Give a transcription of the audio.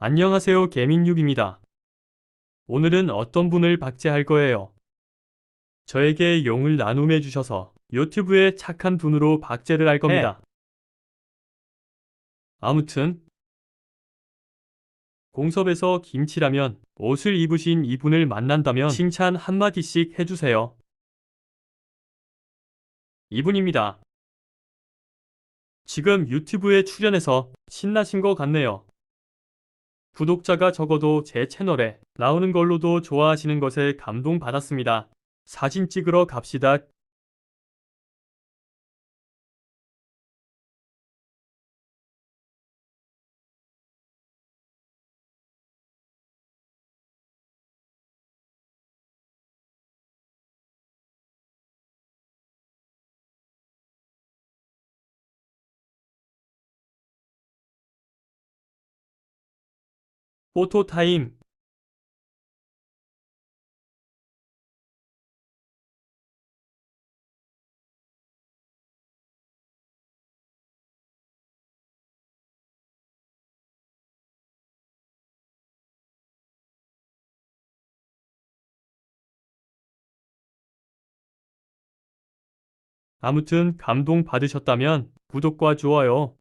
안녕하세요 개민육입니다. 오늘은 어떤 분을 박제할 거예요? 저에게 용을 나눔해 주셔서 유튜브에 착한 분으로 박제를 할 겁니다. 아무튼 공섭에서 김치라면 옷을 입으신 이분을 만난다면 칭찬 한마디씩 해주세요. 이분입니다. 지금 유튜브에 출연해서 신나신 것 같네요. 구독자가 적어도 제 채널에 나오는 걸로도 좋아하시는 것에 감동받았습니다. 사진 찍으러 갑시다. 포토 타임. 아무튼 감동 받으셨다면 구독과 좋아요